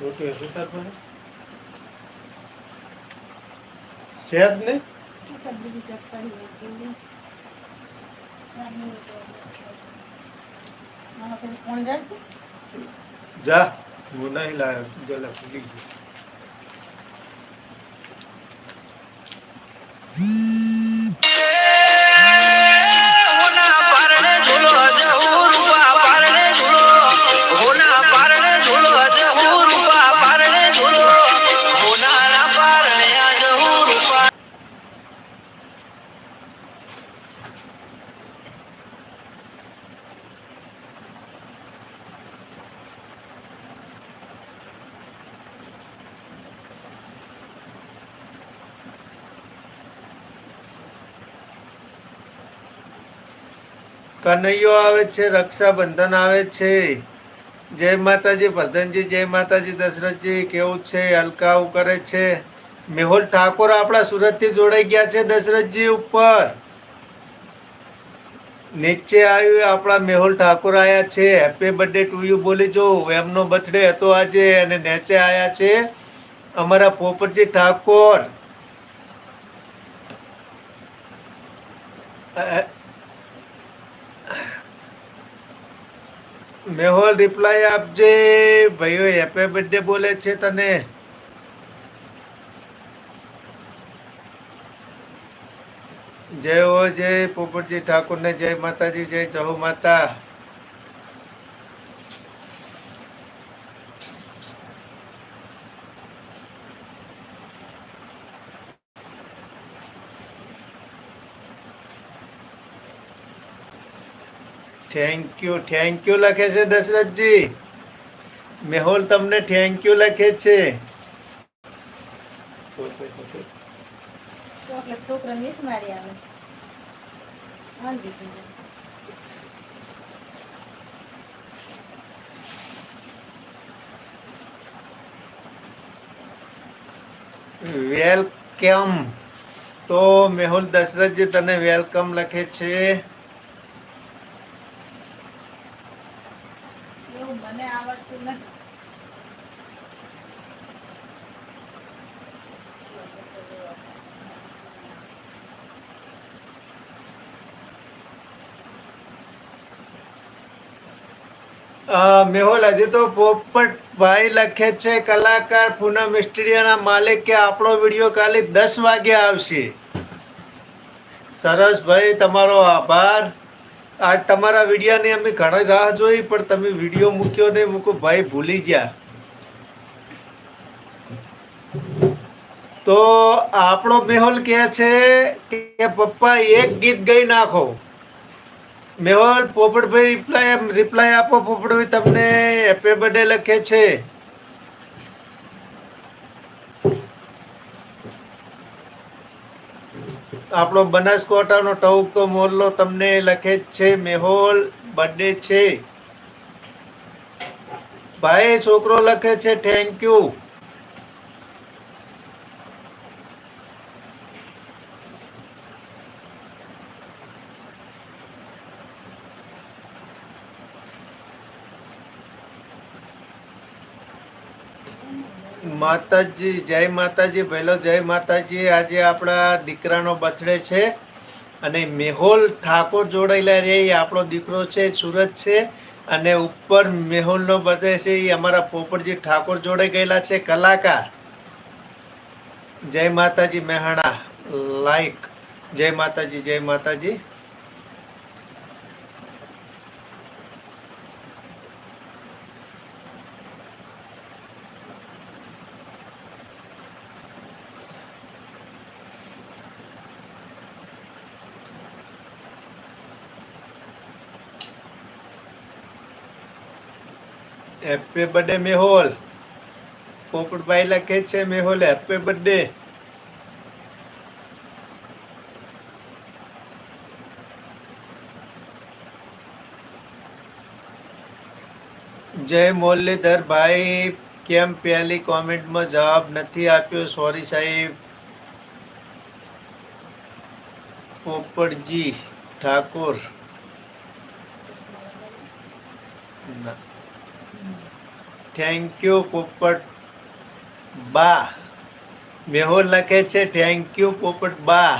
રોટી હશે તાર પાસે ને? જા હું નહીં લાવ્યો જલા ભૂલી ગયો. કનૈયો આવે છે, રક્ષાબંધન આવે છે. જય માતાજી વર્ધનજી જય માતાજી, દશરથજી, કેવું છે, હલકાવું કરે છે. મેહુલ ઠાકોર આપણા સુરતથી જોડાઈ ગયા છે દશરથજી ઉપર. નીચે આવ્યું આપણા મેહુલ ઠાકોર આવ્યા છે. હેપી બર્થડે ટુ યુ બોલી જો, એમનો બર્થડે હતો આજે અને નીચે આવ્યા છે અમારા પોપટજી ઠાકોર. મેહોલ રિપ્લાય આપજે. ભાઈઓ હેપી બર્થડે બોલે છે તને. જય હો, જય પોપટજી ઠાકોર ને જય માતાજી, જય જહુ માતા. થેન્ક યુ થેન્ક યુ લખે છે દશરથજી. મેહુલ તમને થેન્ક યુ લખે છે. વેલકમ તો મેહુલ દશરથજી તને વેલકમ લખે છે એવું મને આવડતું નથી અ, મેહુલ હજી તો પોપટભાઈ લખે છે, કલાકાર પૂનમ સ્ટુડિયોના માલિક કે આપણો વીડિયો કાલે દસ વાગે આવશે. સરસ ભાઈ, તમારો આભાર. આજ તમારા વિડીયાની અમે ઘણા રાહ જોઈ, પણ તમે વીડિયો મૂક્યો નહીં, મૂકો, ભાઈ ભૂલી ગયા. તો આપણો મેહુલ કહે છે કે, પપ્પા, એક ગીત ગઈ નાખો. મેહોલ, પોપટભાઈ રિપ્લાય રિપ્લાય આપો, પોપટભાઈ, તમને હેપી બર્થડે લખે છે. આપણો બનાસકાંઠાનો ટહુક તો મોરલો તમને લખે જ છે. મેહોલ બર્થડે છે. ભાઈ છોકરો લખે છે થેન્ક યુ માતાજી, જય માતાજી પહેલો જય માતાજી. આજે આપણા દીકરાનો બર્થડે છે અને મેહોલ ઠાકોર જોડાયેલા રે એ આપણો દીકરો છે, સુરત છે. અને ઉપર મેહુલનો બર્થડે છે, એ અમારા પોપટજી ઠાકોર જોડાઈ ગયેલા છે. કલાકાર. જય માતાજી, મહેણા. લાઈક જય માતાજી જય માતાજી. હેપી બર્થડે મેહોલ પોપટભાઈ લખે છે મેહોલ હેપી બર્થડે જય મુરલીધર ભાઈ, કેમ પહેલી કોમેન્ટમાં જવાબ નથી આપ્યો? સોરી સાહેબ. પોપટજી ઠાકોર. થેન્ક યુ પોપટ બા. મેહુલ લખે છે થેન્ક યુ પોપટ બા.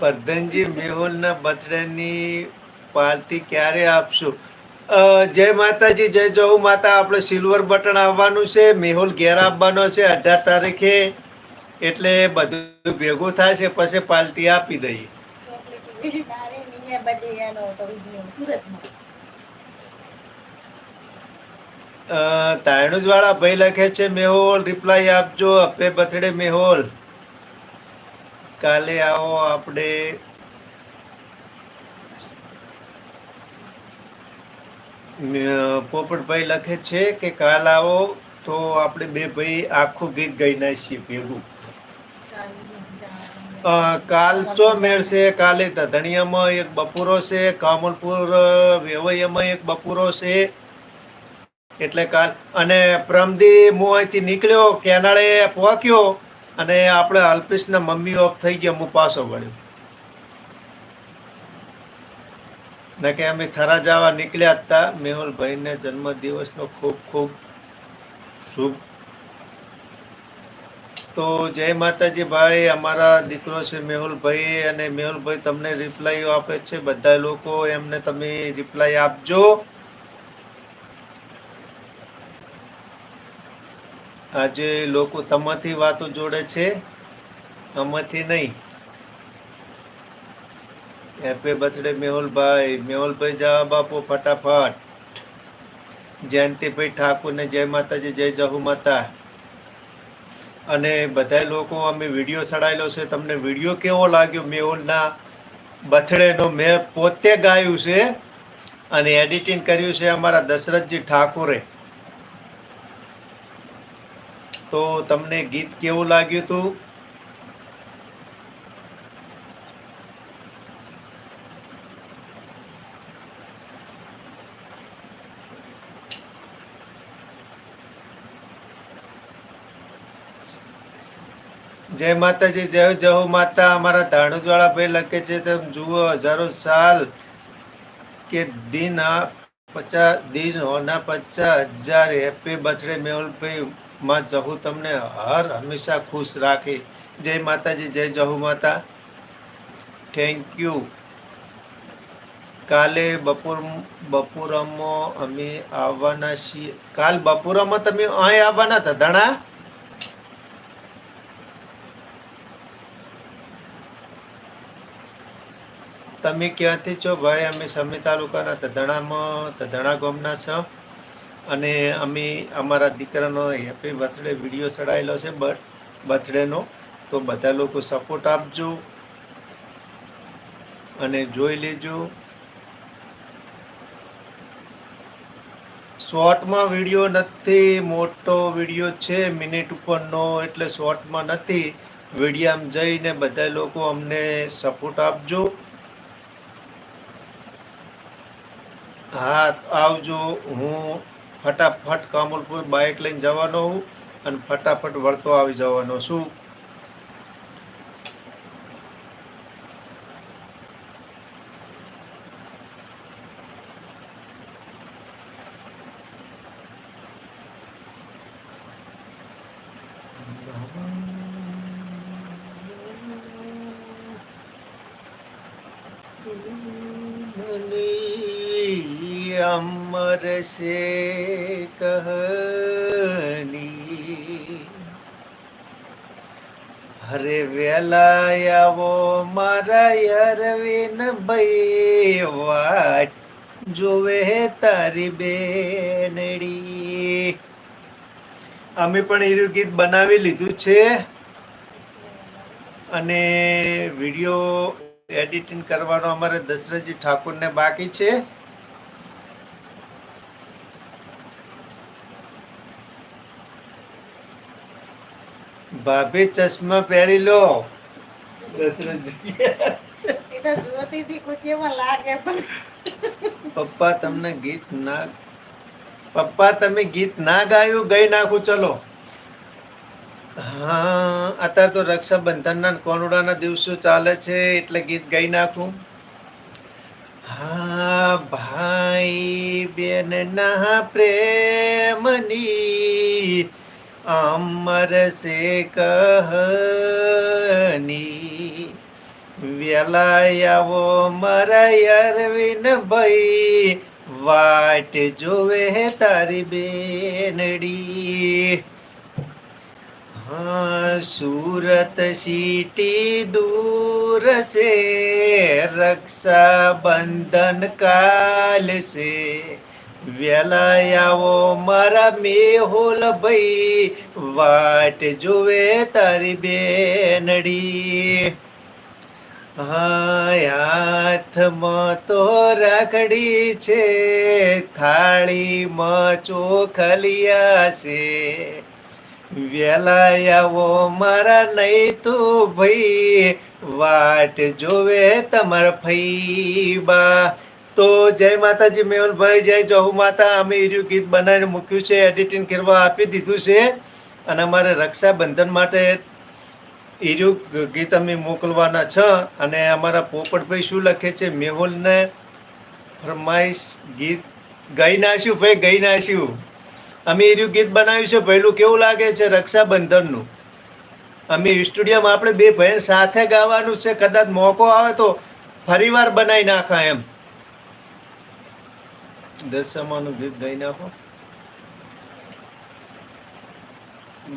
પરધનજી જાય મેહુલના બર્થડેની પાર્ટી ક્યારે આપશું? જય માતાજી, જય જહુ માતા, આપણે સિલ્વર બટન આવવાનું છે. મેહુલ ઘેર આવવાનો છે. અઢાર તારીખે એટલે બધું ભેગું થાય છે, પછી પાર્ટી આપી દઈએ. તાયણુજ વાળા ભાઈ લખે છે, મેહોલ રિપ્લાય આપજો અપે બર્થડે મેહોલ. કાલે આવો આપણે. પોપટભાઈ લખે છે કે, કાલ આવો તો આપણે બે ભાઈ આખું ગીત ગાઈ નાખીએ ભેગું. અ, કાલ ચો મેળ છે? કાલે ધણિયામાં એક બપોરો છે કામલપુર વેવૈયામાં એક બપોરો છે. એટલે કાલ અને પ્રમદી હું અહીંથી નીકળ્યો કેનાળે પહોંચ્યો અને આપણે અલ્પેશના મમ્મી ઓફ થઈ ગયા હું પાછો વળ્યો. ને કે અમે થરા જવા નીકળ્યા હતા મેહુલભાઈને જન્મદિવસનો ખૂબ ખૂબ શુભ તો જય માતાજી ભાઈ, અમારા દીકરો છે મેહુલભાઈ અને મેહુલભાઈ તમને રિપ્લાય આપે છે. બધા લોકો એમને તમે રિપ્લાય આપજો. આજે લોકો તમાથી વાતો જોડે છે આમાંથી નહીં. હેપી બર્થડે મેહુલભાઈ. મેહુલભાઈ જવાબ આપો ફટાફટ. જયંતિભાઈ ઠાકુરને જય માતાજી, જય જહુ માતા. અને બધા લોકો અમે વીડિયો ચડાયેલો છે. તમને વીડિયો કેવો લાગ્યો? મેહુલના બથડેનો મેં પોતે ગાયું છે અને એડિટિંગ કર્યું છે અમારા દશરથજી ઠાકોરે. તો તમને ગીત કેવું લાગ્યું હતું જય માતાજી, જય જહુ માતા. અમારા ધાણુજવાળા ભાઈ લખે છે, તેમ જુઓ, હજારો સાલ કે દિન આ પચાસ, દિન હોના પચાસ હજાર. હેપી બર્થડે મેહુલભાઈ. માં જહુ તમને હર હંમેશા ખુશ રાખે. જય માતાજી, જય જહુ માતા. થેન્ક યુ કાલે બપોર, બપોરમાં અમે આવવાના છીએ. કાલ બપોરમાં તમે અહીં આવવાના હતા, ધણા? તમે ક્યાંથી છો? ભાઈ, અમે સમી તાલુકાના તધણામાં, તધણા ગામના છો. અને અમે અમારા દીકરાનો હેપી બર્થડે વીડિયો ચડાયેલો છે બટ બર્થડેનો. તો બધા લોકો સપોર્ટ આપજો અને જોઈ લેજો. શોર્ટમાં વીડિયો નથી, મોટો વીડિયો છે, મિનિટ ઉપરનો એટલે શોર્ટમાં નથી. વિડીયામાં જઈને બધા લોકો અમને સપોર્ટ આપજો. હા આવજો. હું ફટાફટ કામલપુર બાઇક લઈને જવાનો હું અને ફટાફટ વળતો આવી જવાનો છું. ભલી હરે વેલા આવો મારા અરવિંદ ભાઈ વાટ જોવે તારી બેનડી અમે પણ એવું ગીત બનાવી લીધું છે અને વીડિયો એડિટિંગ કરવાનો અમારે દશરથજી ઠાકોરને બાકી છે. ભાભી ચશ્મા પહેરી લો. પપ્પા તમને ગીત ના પપ્પા તમે ગીત ના ગાયું ગઈ નાખું ચલો. હા અત્યારે તો રક્ષાબંધનના ને કોનુડાના દિવસો ચાલે છે એટલે ગીત ગાઈ નાખું. હા ભાઈ બેન ના પ્રેમની અમર સે કહની વેલા આવો મારા અરવિંદ ભાઈ વાટ જોવે તારી બેનડી हाँ सूरत सीटी दूर से रक्षा बंधन काल से વેલાયાવો, મારા મેહુલ ભાઈ, વાટ જોવે તારી બેનડી. હા હાથમાં તો રાખડી છે, થાળીમાં ચોખલિયા છે. વેલા આવો મારા નહીં તો ભાઈ, વાટ જોવે તમારા ફઈબા. તો જય માતાજી મેહુલભાઈ જય જહુ માતા. અમે એર્યું ગીત બનાવીને મૂક્યું છે એડિટિંગ કરવા આપી દીધું છે. અને અમારે રક્ષાબંધન માટે એર્યું ગીત અમે મોકલવાના છે. અને અમારા પોપટભાઈ શું લખે છે? મેહુલને ફરમાઈશ ગીત. ગાઈ નાખ્યું ભાઈ? ગઈ નાખ્યું અમે એર્યું ગીત બનાવ્યું છે, પહેલું કેવું લાગે છે રક્ષાબંધનનું? અમે સ્ટુડિયોમાં આપણે બે બહેન સાથે ગાવાનું છે, કદાચ મોકો આવે તો ફરીવાર બનાવી નાખા એમ. દસમાનું ગીત ગાઈ નાખો.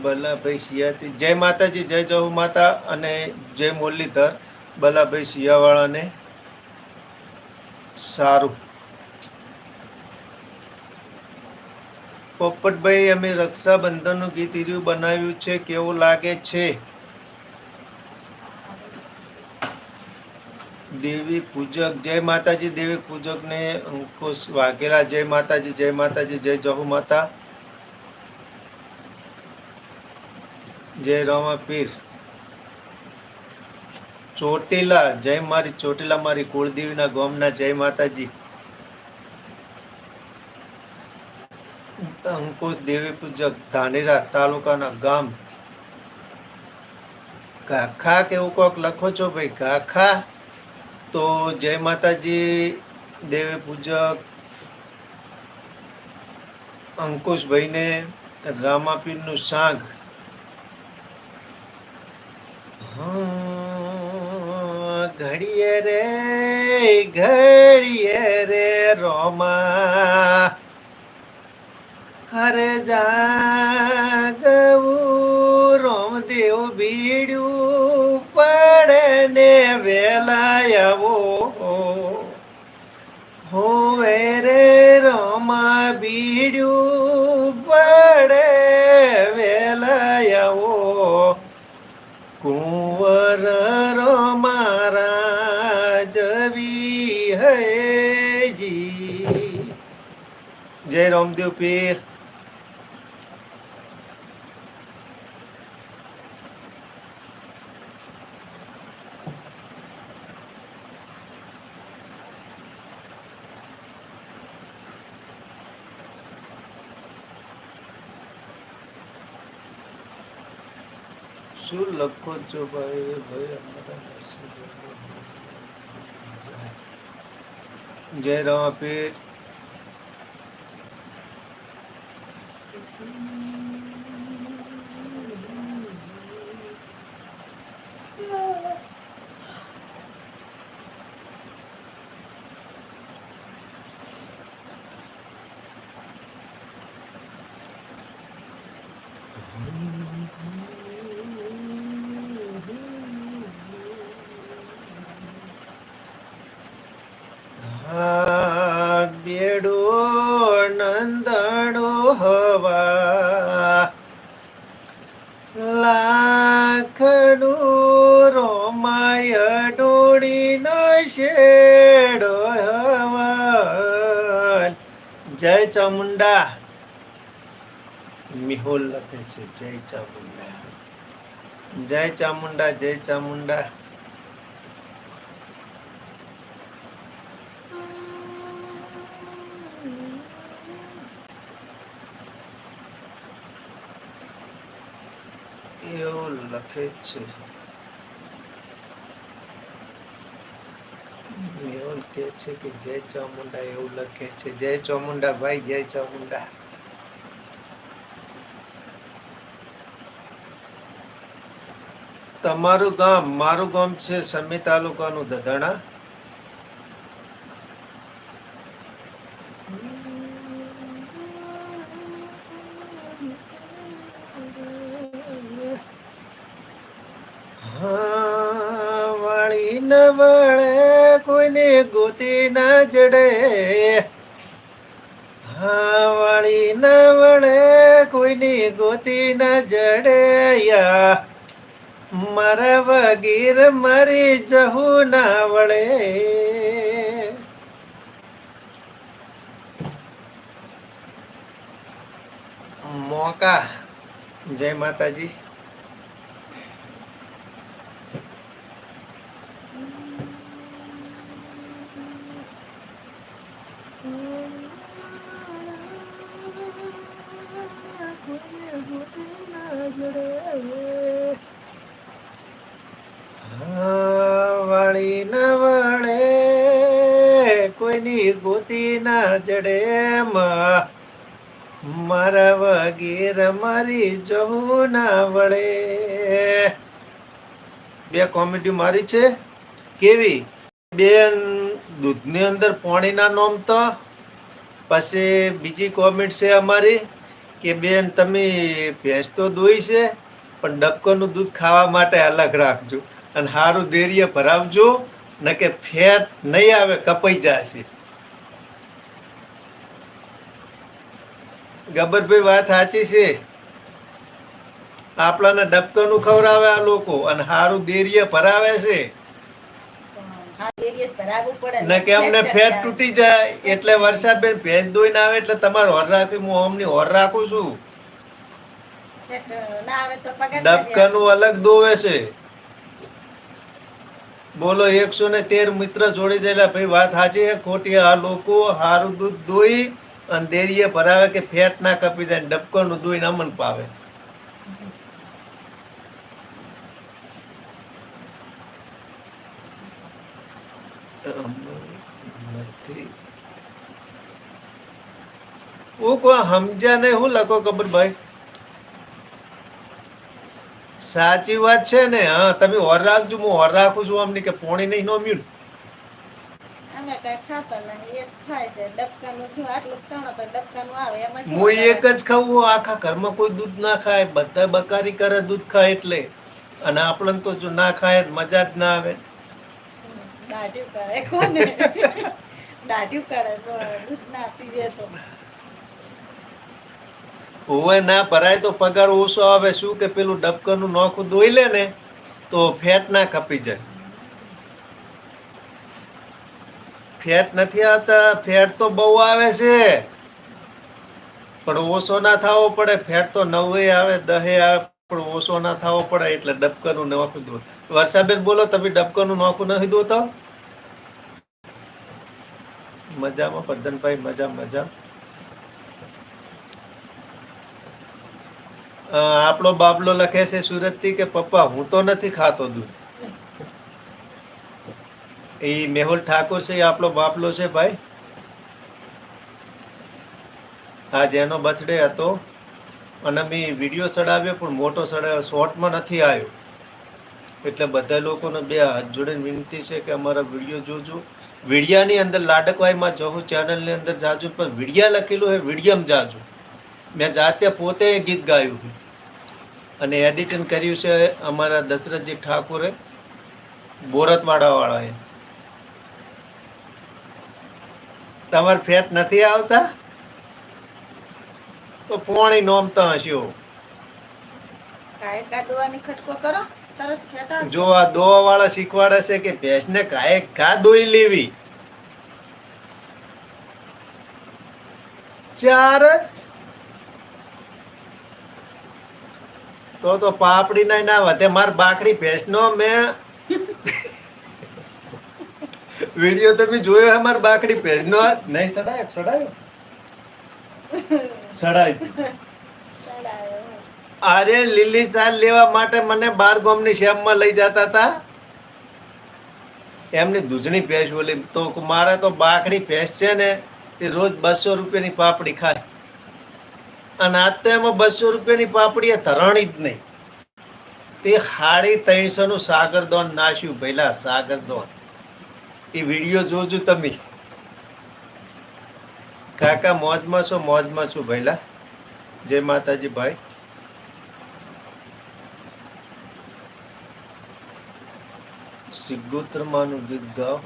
બલાભાઈ શિયાથી જય માતાજી, જય જહુ માતા અને જય મુરલીધર. બલાભાઈ શિયાવાળાને સારું. પોપટભાઈ અમે રક્ષાબંધનનું ગીત ઈર્યું બનાવ્યું છે, કેવું લાગે છે? દેવી પૂજક, જય માતાજી, દેવી પૂજક ને અંકુશ વાઘેલા, જય માતાજી જય માતાજી, જય જહુ માતા, જય રામા પીર. ચોટીલા, જય મારી ચોટીલા, મારી કુળદેવીના ગોમના જય માતાજી. અંકુશ દેવી પૂજક, ધાનેરા તાલુકાના ગામ. ગાખા કેવું કોક લખો છો ભાઈ? ગાખા? તો જય માતાજી દેવ પૂજક અંકુશભાઈને રામાપીરનું હા, ઘડીએ રે ઘડીએ રે રોમા. હરે જાગવું રોમદેવ ભીડ્યું પડે ને વેલા આવો હોવે રે રોમા બીડ્યું પડે વેલા આવો કુંવર રોમારા જવી હૈજી જય રામદેવ પીર. લખો છો ભાઈ ભાઈ અમારા જય રામ પીર હા ચામુંડા મિહોલ લખે છે જય ચામુંડા જય ચામુંડા જય ચામુંડા એવું લખે છે કે છે કે જય ચામુંડા એવું લખે છે. જય ચામુંડા ભાઈ, જય ચામુંડા. તમારું ગામ, મારું ગામ છે સમી તાલુકાનું દધણા. ગોતી ન જડે હા વાળી ન વળે કોઈની ગોતી ન જડે યા, મારા વગીર મારી જહું ના વળે. મોકા. જય માતાજી હા, વાળી ના વળે કોઈની ગોતી ના મારા વગેર મારી જવું ના વળે બે કોમેડી મારી છે. કેવી? બેન, દૂધની અંદર પાણીના નોમ તો. પછી બીજી કોમેન્ટ છે અમારી કે, બેન, તમે ભેંસ તો દોઈ છે, પણ ડબકોનું દૂધ ખાવા માટે અલગ રાખજો અને સારું ધૈર્ય ભરાવજો ન કે ફેટ નહીં આવે, કપાઈ જશે. ગબ્બરભાઈ વાત સાચી છે. આપણાને ડબકાનું ખવડાવે આ લોકો અને સારું દેરીએ ભરાવે છે. હા ધીરે ભરાવવું પડે ને. કે અમને ફેટ તૂટી જાય એટલે વર્ષાબેન ભેંસ દોઈને આવે એટલે તમારે હોર રાખી હું અમની હોર રાખું છું. ફેટ ના આવે તો પગાર ડબકાનું અલગ દોવે છે. બોલો એકસો ને તેર મિત્ર જોડી જાય ભાઈ વાત સાચી છે. ખોટી આ લોકો હારું દૂધ દોઈ અને દેરીએ ભરાવે કે ફેટ ના કપી જાય ને ડબકાનું દોઈને અમન પાવે. હું કો સમજ્યા ને હું લખો ખબર ભાઈ? સાચી વાત છે ને? હા, તમે હોર રાખજો, હું હોર રાખું છું અમને કે પોણી નહીં નોમ્યું અમે કઈ ખાતા નહીં એક ખાય છે ડબકાનું છું આટલું ત્રણ તો ડબકાનું આવે એમાં હું એક જ ખાવું આખા ઘરમાં કોઈ દૂધ ના ખાય બધા બકારી કરે દૂધ ખાય એટલે. અને આપણને તો જો ના ખાય મજા જ ના આવે. દાઢ્યું કરે કોને? દાઢ્યું કરે તો દૂધ ના પીવે તો. હોવે ના ભરાય તો પગાર ઓછો આવે શું કે પેલું ડબકાનું નોખું દોઈ લે ને તો ફેટ ના કપી જાય. ફેટ નથી આવતા, ફેટ તો બહુ આવે છે. પણ ઓછો ના થવો પડે, ફેટ તો નવે આવે, દહે આવે, પણ ઓછો ના થવો પડે એટલે ડબકાનું નાખું દો વર્ષાબેન બોલો, તમે ડબકાનું નોખું નથી તો મજામાં પ્રધાનભાઈ મજા મજા. આપણો બાબલો લખે છે સુરતથી કે, પપ્પા, હું તો નથી ખાતો દૂધ. એ મેહુલ ઠાકોર છે, એ આપણો બાપલો છે ભાઈ. આજ એનો બર્થડે હતો. અને મેં વીડિયો ચડાવ્યો, પણ મોટો ચડાવ્યો. શોર્ટમાં નથી આવ્યો. એટલે બધા લોકોને બે હાથ જોડીને વિનંતી છે કે અમારા વીડિયો જોજો. વિડિયાની અંદર લાડકવાઈમાં જોઉં ચેનલની અંદર જાજુ. પણ વિડિયા લખેલું છે વિડિયમ જાજુ. મેં જાતે પોતે ગીત ગાયું અને એડિટિંગ કર્યું છે અમારા દશરથજી ઠાકોરે. બોરતવાડા તમારે ફેટ નથી આવતા? તો પોણી નોમતા હશો. જો આ દોવા વાળા શીખવાડે છે કે ભેંસને કાંઈ કા દોઈ લેવી. ચાર જ. તો તો પાપડી ના ના વધે. માર બાકડી ભેંસનો મેં વીડિયો તમે જોયો હે માર બાકડી નો નહીં સડાયો? સડાયો? સડાય. અરે લીલી સાલ લેવા માટે મને બાર ગામની શેમમાં લઈ જતા હતા એમની દૂધણી ભેંસ બોલી તો મારે તો બાકડી ભેંસ છે ને તે રોજ બસો રૂપિયાની પાપડી ખાય. અને આજ તો એમાં બસો રૂપિયાની પાપડી એ ધરણી જ નહીં. તે સાડી ત્રણસો નું સાગરદોન નાશ્યું પહેલા સાગરદોન. એ વીડિયો જોજો તમે. કાકા, મોજમાં છો? મોજમાં છું ભૈલા જય માતાજી ભાઈ. સિગોત્ર માનું ગીત ગાઓ.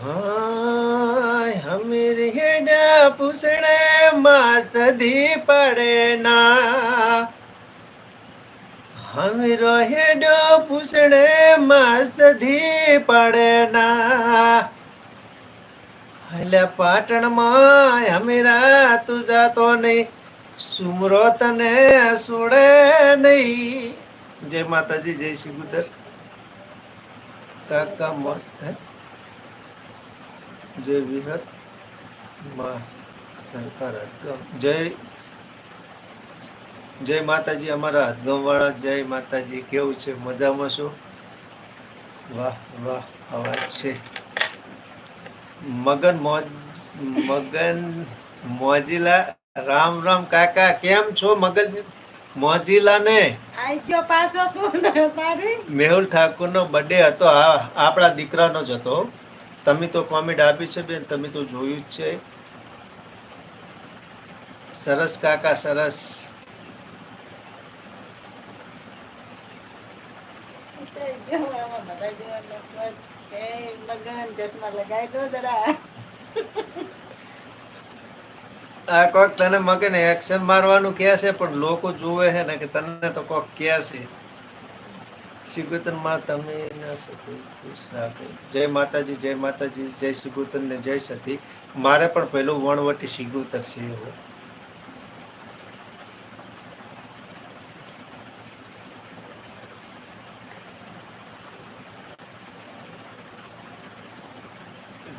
હાય, હમીર હેડા પૂછડે માં સધી પડે ના. હમીરો હેડો પૂછડે માં સધી પડે ના. એટલે પાટણમાં હમીરા તું જાતો નહીં. સુમરો તને સુડે નહીં. જય માતાજી, જય શ્રી ગુદર. કાકા મોત? જય વિહતમાં હદગામ. જય જય માતાજી અમારા હદગામ વાળા જય માતાજી. કેવું છે? મજામાં છો? વાહ વાહ અવાજ છે. મગન મોજ મગન મોજીલા રામ રામ કાકા કેમ છો મગન મોજીલા ને મેહુલ ઠાકોર નો બર્થડે હતો. હા આપણા દીકરાનો જ હતો. તમે તો કોમેન્ટ આપી છે બેન તમે તો જોયું જ છે સરસ કાકા સરસ કઈ ગયો આમાં બધા જીવનનો સ્વાદ. એ લગન ચશ્મા લગાવી કાકા, સરસ. આ કોક તને મગન એક્શન મારવાનું કે છે, પણ લોકો જોવે છે ને કે તને તો કોક કે છે. શ્રીગુતનમાં તમે જય માતાજી જય માતાજી, જય શ્રીગુતન ને જય સતી. મારે પણ પેલું વણવટી શ્રીગુતર છે એવું.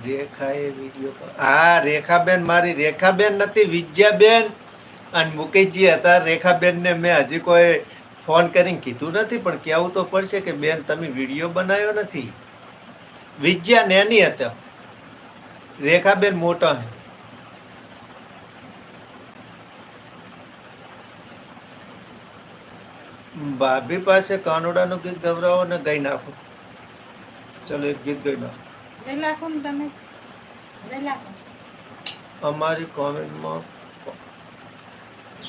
રેખા એ વીડિયો હા રેખાબેન મારી રેખાબેન નથી વિજયાબેન અને મુકેશજી હતા, રેખાબેનને મેં હજી કોઈ ફોન કરીને કીધું નથી, પણ કહેવું તો પડશે કે, બેન, તમે વીડિયો બનાવ્યો નથી. વિજયા નેની હતા. રેખાબેન મોટા હે. ભાભી પાસે કાનોડાનું ગીત ગવરાવો ને ગઈ નાખો. ચલો, એક ગીત ગઈ નાખો. અમારી કોમેન્ટમાં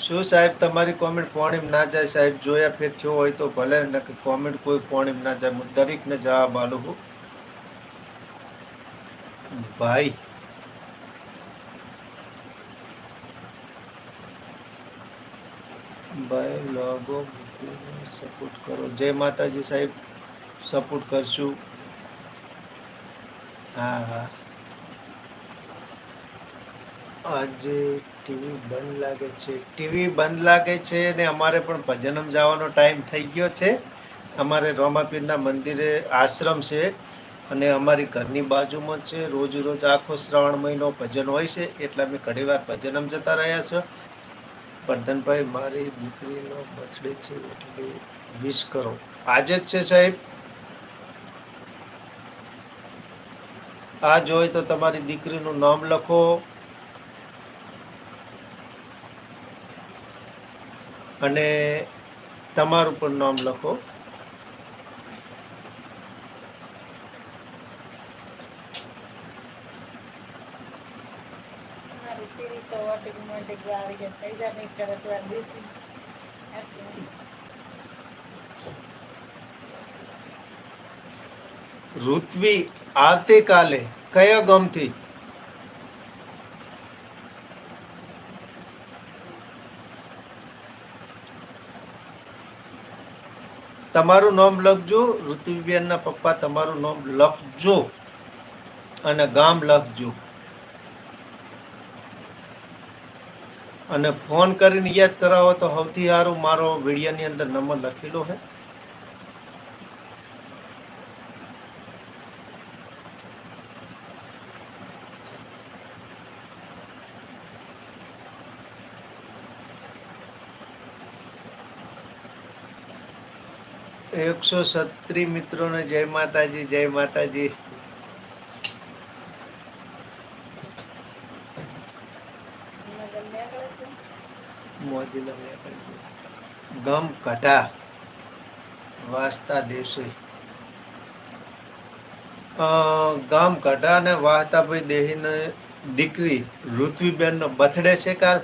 શું સાહેબ, તમારી કોમેન્ટ પોણીમ ના જાય સાહેબ? જોયા ફેર થયો હોય તો ભલે નક્કી કોમેન્ટ કોઈ પોણીમ ના જાય. હું દરેકને જવાબ આલું છું. ભાઈ. ભાઈ લોગો સપોર્ટ કરો. જય માતાજી સાહેબ સપોર્ટ કરશું. હા આજે ટીવી બંધ લાગે છે. ટીવી બંધ લાગે છે ને અમારે પણ ભજનમ જવાનો ટાઈમ થઈ ગયો છે. અમારે રોમાપીરના મંદિરે આશ્રમ છે અને અમારી ઘરની બાજુમાં છે. રોજ રોજ આખો શ્રાવણ મહિનો ભજન હોય છે. એટલે અમે ઘણી વાર ભજનમ જતા રહ્યા છો. વર્ધનભાઈ, મારી દીકરીનો બર્થડે છે એટલે વિશ કરો. આજે જ છે સાહેબ. આ જોઈ તો તમારી દીકરીનું નામ લખો. અને તમારું પણ નામ લખો. તો ઓટોમેટિક આવી જાય. પૈસા નહીં કરે તો આ બીજી આટલું. ઋત્વી આવતીકાલે કયો ગમથી? તમારું નામ લખજો, ઋત્વીબેનના પપ્પા તમારું નામ લખજો અને ગામ લખજો. અને ફોન કરીને યાદ કરાવો તો સૌથી સારું મારો વિડીયોની અંદર નંબર લખેલો છે. એકસો સત્રી મિત્રોને જય માતાજી જય માતાજી. ગમ કઢા વાસ્તા અ, ગામ કઢા અને વાહતાભાઈ દેહીને દીકરી ઋત્વીબેનનો બર્થડે છે કાલ.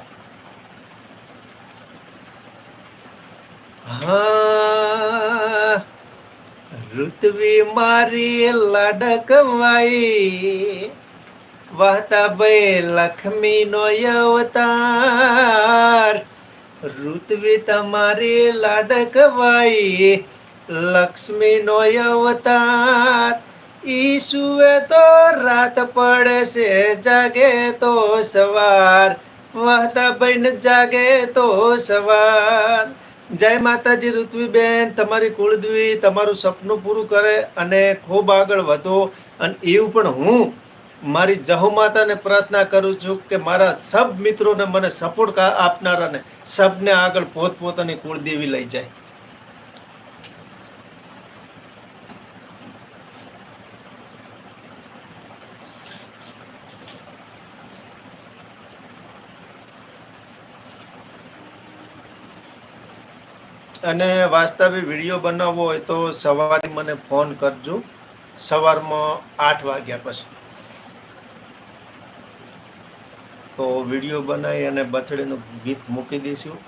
હા ઋત્વી મારી લાડકવાઈ. લક્ષ્મી લક્ષ્મીનો અવતાર. ઋત્વી તમારી લાડકવાઈ. લક્ષ્મીનો અવતાર. ઈસુએ તો રાત પડે છે જાગે તો સવાર. વાહતાભાઈ ને જાગે તો સવાર. જય માતાજી, ઋત્વીબેન, તમારી કુળદેવી તમારું સપનું પૂરું કરે અને ખૂબ આગળ વધો. અને એવું પણ હું મારી જહો માતાને પ્રાર્થના કરું છું કે મારા સબ મિત્રોને મને સપોર્ટ આપનારાને સબને આગળ પોતપોતાની કુળદેવી લઈ જાય. અને વાસ્તવિક વીડિયો બનાવવો હોય તો સવારે મને ફોન કરજો. સવારમાં આઠ વાગ્યા પછી. તો વીડિયો બનાવી અને બર્થડેનું ગીત મૂકી દઈશું.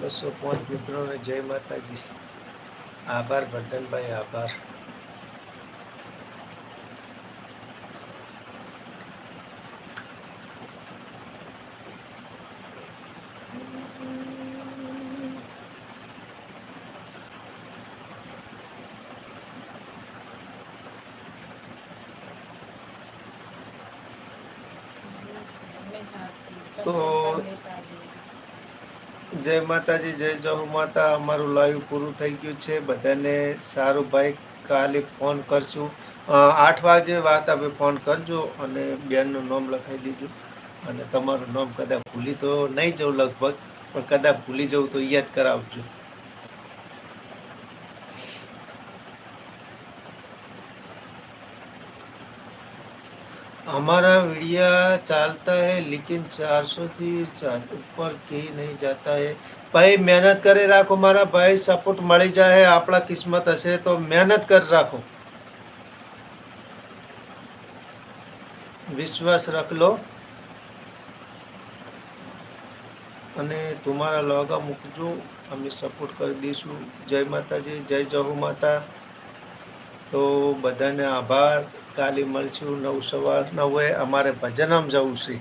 બસો પાંચ મિત્રોને જય માતાજી. આભાર, વર્ધનભાઈ, આભાર અમે હાથી, તો તમે પાડી. જય માતાજી, જય જહુ માતા. અમારું લાઈવ પૂરું થઈ ગયું છે. બધાને સારું ભાઈ, કાલે ફોન કરશું. આઠ વાગે વાત આપણે ફોન કરજો અને બેનનું નામ લખાઈ દીજો. અને તમારું નામ કદાચ ભૂલી તો નહીં જવું લગભગ, પણ કદાચ ભૂલી જવું તો યાદ કરાવજો. हमारा वीडियो चलता है लेकिन 400 થી ચાર ઉપર કે નહીં જાતા है ભાઈ મહેનત કરી રાખો મારા ભાઈ સપોર્ટ મળી જાય આપણા કિસ્મત હશે તો મહેનત કરી રાખો વિશ્વાસ રખ લો અને તમારા લોગા મૂકજો અમે સપોર્ટ કરી દઈશું જય માતાજી જય જહુ માતા તો બધાને આભાર કાલે મળશું નવ સવાર નવે અમારે ભજનામ જવું છે.